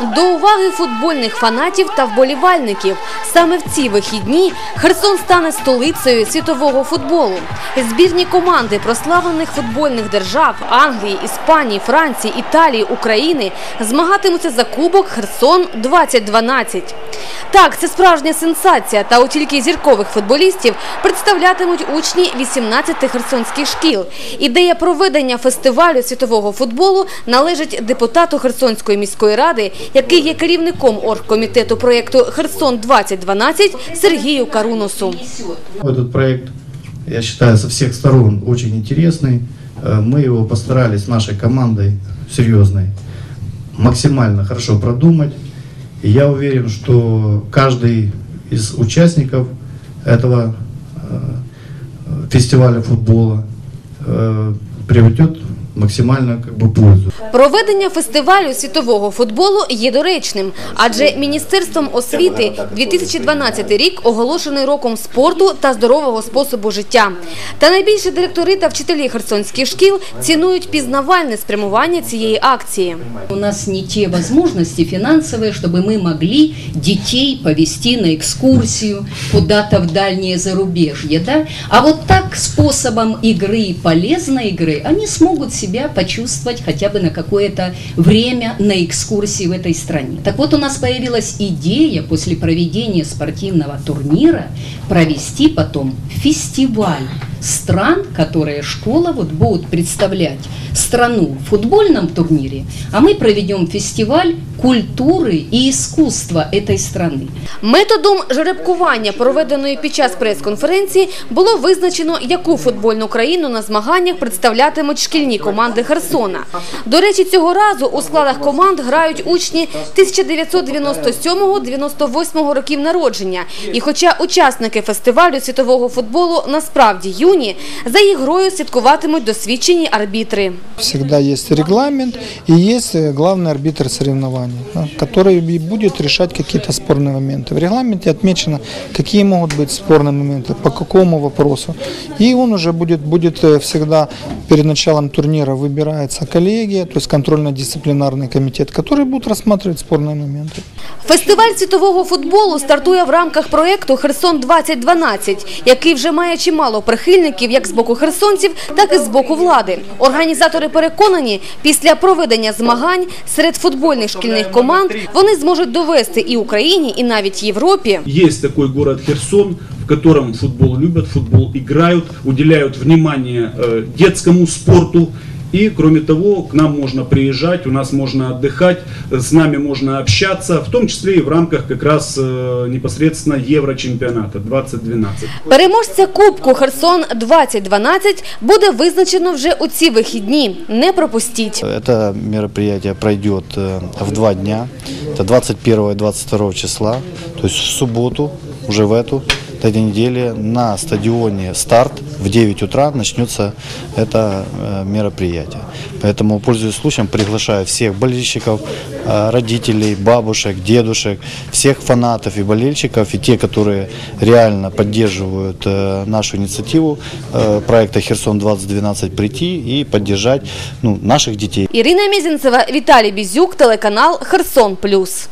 До уваги футбольних фанатів та вболівальників. Саме в ці вихідні Херсон стане столицею світового футболу. Збірні команди прославлених футбольних держав Англії, Іспанії, Франції, Італії, України змагатимуться за кубок Херсон 2012. Так, це справжня сенсація, та от тільки зіркових футболістів представлятимуть учні 18 херсонських шкіл. Ідея проведення фестивалю світового футболу належить депутату Херсонської міської ради, який є керівником оргкомітету проєкту «Херсон-2012» Сергію Каруносу. Этот проект, я считаю, со всех сторон очень интересный. Э, Мы его постарались с нашей командой серьезной максимально хорошо продумать. И я уверен, что каждый из участников этого э, фестиваля футбола э, приведет максимальную как бы, пользу. Проведення фестивалю світового футболу є доречним, адже Міністерством освіти 2012 рік оголошений роком спорту та здорового способу життя. Та найбільше директори та вчителі херсонських шкіл цінують пізнавальне спрямування цієї акції. У нас не те возможности финансовые, чтобы мы могли детей повести на экскурсию куда-то в дальнее зарубежье, да? А вот так способом игры, полезной игры, они смогут себя почувствовать хотя бы на какое-то время на экскурсии в этой стране. Так вот, у нас появилась идея после проведения спортивного турнира провести потом фестиваль стран, которые школа вот будет представлять страну в футбольном турнире, а мы проведем фестиваль культуры и искусства этой страны. Методом жеребкування, проведеної під час прес-конференції, було визначено, яку футбольну країну на змаганнях представлятимуть шкільні команди Херсона. До речі, цього разу у складах команд грають учні 1997-98 років народження. І хоча учасники фестивалю світового футболу насправді юні, за їх грою слідкуватимуть досвідчені арбітри. Всегда есть регламент и есть э, главный арбитр соревнований, да, который и будет решать какие-то спорные моменты. В регламенте отмечено, какие могут быть спорные моменты, по какому вопросу. И он уже будет, будет э, всегда перед началом турнира выбирается коллегия, то есть контрольно-дисциплинарный комитет, который будет рассматривать спорные моменты. Фестиваль світового футболу стартує в рамках проєкту «Херсон-2012», який вже має чимало прихильників як з боку херсонців, так і з боку влади. Організатори переконані, після проведення змагань серед футбольних шкільних команд вони зможуть довести і Україні, і навіть Європі, Є такий город Херсон, в котором футбол любят, футбол играют, уделяют внимание э, детскому спорту. И, кроме того, к нам можно приезжать, у нас можно отдыхать, э, с нами можно общаться, в том числе и в рамках как раз э, непосредственно Еврочемпионата 2012. Переможця Кубку «Херсон-2012» буде визначено вже у ці вихідні. Не пропустіть. Это мероприятие пройдет э, в два дня. Это 21 и 22 числа, то есть в субботу, уже в эту этой неделе на стадионе «Старт» в 9 утра начнется это э, мероприятие. Поэтому, пользуясь случаем, приглашаю всех болельщиков, э, родителей, бабушек, дедушек, всех фанатов и болельщиков, и те, которые реально поддерживают э, нашу инициативу э, проекта «Херсон-2012» прийти и поддержать ну, наших детей. Ірина Мізінцева, Віталій Бізюк, телеканал «Херсон Плюс».